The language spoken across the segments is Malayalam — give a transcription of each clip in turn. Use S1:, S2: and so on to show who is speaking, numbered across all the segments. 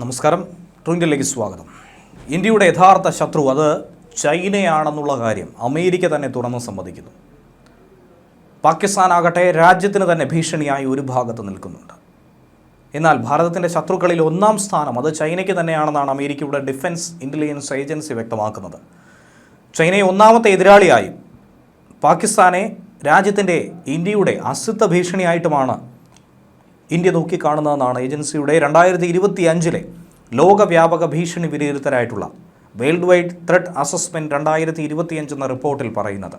S1: നമസ്കാരം. ട്രൂൻഡിലേക്ക് സ്വാഗതം. ഇന്ത്യയുടെ യഥാർത്ഥ ശത്രു അത് ചൈനയാണെന്നുള്ള കാര്യം അമേരിക്ക തന്നെ തുറന്ന് സമ്മതിക്കുന്നു. പാകിസ്ഥാനാകട്ടെ രാജ്യത്തിന് തന്നെ ഭീഷണിയായി ഒരു ഭാഗത്ത് നിൽക്കുന്നുണ്ട്. എന്നാൽ ഭാരതത്തിന്റെ ശത്രുക്കളിൽ ഒന്നാം സ്ഥാനം അത് ചൈനയ്ക്ക് തന്നെയാണെന്നാണ് അമേരിക്കയുടെ ഡിഫൻസ് ഇന്റലിജൻസ് ഏജൻസി വ്യക്തമാക്കുന്നത്. ചൈനയെ ഒന്നാമത്തെ എതിരാളിയായും പാകിസ്ഥാനെ രാജ്യത്തിന്റെ ഇന്ത്യയുടെ അസ്തിത്വ ഭീഷണിയായിട്ടുമാണ് ഇന്ത്യ നോക്കിക്കാണുന്നതെന്നാണ് ഏജൻസിയുടെ രണ്ടായിരത്തി ഇരുപത്തി അഞ്ചിലെ ലോകവ്യാപക ഭീഷണി വിലയിരുത്തലായിട്ടുള്ള വേൾഡ് വൈഡ് ത്രെഡ് അസസ്മെന്റ് രണ്ടായിരത്തി ഇരുപത്തിയഞ്ച് എന്ന റിപ്പോർട്ടിൽ പറയുന്നത്.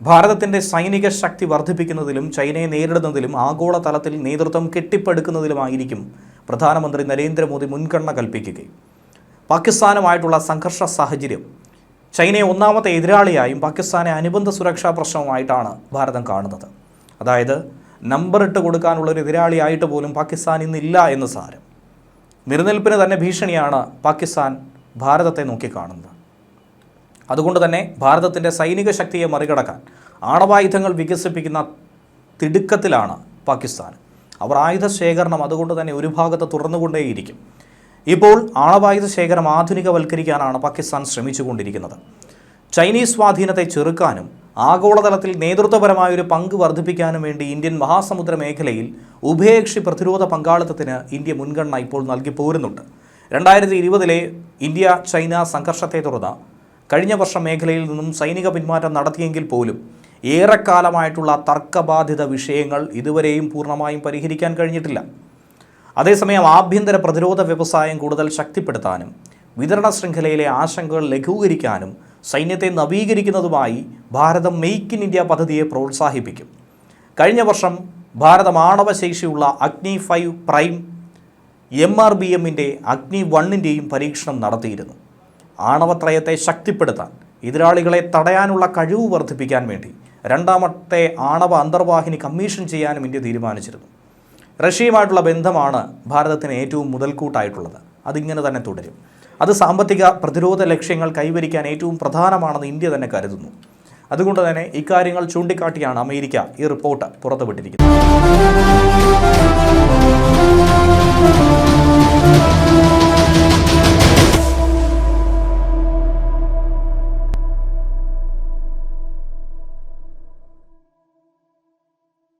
S1: ഭാരതത്തിന്റെ സൈനിക ശക്തി വർദ്ധിപ്പിക്കുന്നതിലും ചൈനയെ നേരിടുന്നതിലും ആഗോളതലത്തിൽ നേതൃത്വം കെട്ടിപ്പടുക്കുന്നതിലുമായിരിക്കും പ്രധാനമന്ത്രി നരേന്ദ്രമോദി മുൻഗണന കൽപ്പിക്കുകയും. പാകിസ്ഥാനുമായിട്ടുള്ള സംഘർഷ സാഹചര്യം ചൈനയെ ഒന്നാമത്തെ എതിരാളിയായും പാകിസ്ഥാനെ അനുബന്ധ സുരക്ഷാ പ്രശ്നവുമായിട്ടാണ് ഭാരതം കാണുന്നത്. അതായത് നമ്പർ ഇട്ട് കൊടുക്കാനുള്ള ഒരു എതിരാളിയായിട്ട് പോലും പാകിസ്ഥാൻ ഇന്നില്ല എന്ന് സാരം. നിലനിൽപ്പിന് തന്നെ ഭീഷണിയാണ് പാകിസ്ഥാൻ ഭാരതത്തെ നോക്കിക്കാണുന്നത്. അതുകൊണ്ട് തന്നെ ഭാരതത്തിന്റെ സൈനിക ശക്തിയെ മറികടക്കാൻ ആണവായുധങ്ങൾ വികസിപ്പിക്കുന്ന തിടുക്കത്തിലാണ് പാകിസ്ഥാൻ. അവർ ആയുധ ശേഖരണം അതുകൊണ്ട് തന്നെ ഒരു ഭാഗത്ത് തുറന്നുകൊണ്ടേയിരിക്കും. ഇപ്പോൾ ആണവായുധ ശേഖരം ആധുനികവൽക്കരിക്കാനാണ് പാകിസ്ഥാൻ ശ്രമിച്ചുകൊണ്ടിരിക്കുന്നത്. ചൈനീസ് സ്വാധീനത്തെ ചെറുക്കാനും ആഗോളതലത്തിൽ നേതൃത്വപരമായ ഒരു പങ്ക് വർദ്ധിപ്പിക്കാനും വേണ്ടി ഇന്ത്യൻ മഹാസമുദ്ര മേഖലയിൽ ഉഭയകക്ഷി പ്രതിരോധ പങ്കാളിത്തത്തിന് ഇന്ത്യ മുൻഗണന ഇപ്പോൾ നൽകി പോരുന്നുണ്ട്. രണ്ടായിരത്തി ഇരുപതിലെ ഇന്ത്യ ചൈന സംഘർഷത്തെ തുടർന്ന് കഴിഞ്ഞ വർഷം മേഖലയിൽ നിന്നും സൈനിക പിന്മാറ്റം നടത്തിയെങ്കിൽ പോലും ഏറെക്കാലമായിട്ടുള്ള തർക്കബാധിത വിഷയങ്ങൾ ഇതുവരെയും പൂർണമായും പരിഹരിക്കാൻ കഴിഞ്ഞിട്ടില്ല. അതേസമയം ആഭ്യന്തര പ്രതിരോധ വ്യവസായം കൂടുതൽ ശക്തിപ്പെടുത്താനും വിതരണ ശൃംഖലയിലെ ആശങ്കകൾ ലഘൂകരിക്കാനും സൈന്യത്തെ നവീകരിക്കുന്നതുമായി ഭാരതം മെയ്ക്ക് ഇൻ ഇന്ത്യ പദ്ധതിയെ പ്രോത്സാഹിപ്പിക്കും. കഴിഞ്ഞ വർഷം ഭാരതം ആണവശേഷിയുള്ള Agni five prime M R B എമ്മിന്റെ അഗ്നി വണ്ണിന്റെയും പരീക്ഷണം നടത്തിയിരുന്നു. ആണവത്രയത്തെ ശക്തിപ്പെടുത്താൻ എതിരാളികളെ തടയാനുള്ള കഴിവ് വർദ്ധിപ്പിക്കാൻ വേണ്ടി രണ്ടാമത്തെ ആണവ അന്തർവാഹിനി കമ്മീഷൻ ചെയ്യാനും ഇന്ത്യ തീരുമാനിച്ചിരുന്നു. റഷ്യയുമായിട്ടുള്ള ബന്ധമാണ് ഭാരതത്തിന് ഏറ്റവും മുതൽക്കൂട്ടായിട്ടുള്ളത്. അതിങ്ങനെ തന്നെ തുടരും. അത് സാമ്പത്തിക പ്രതിരോധ ലക്ഷ്യങ്ങൾ കൈവരിക്കാൻ ഏറ്റവും പ്രധാനമാണെന്ന് ഇന്ത്യ തന്നെ കരുതുന്നു. അതുകൊണ്ട് തന്നെ ഇക്കാര്യങ്ങൾ ചൂണ്ടിക്കാട്ടിയാണ് അമേരിക്ക ഈ റിപ്പോർട്ട് പുറത്തുവിട്ടിരിക്കുന്നത്.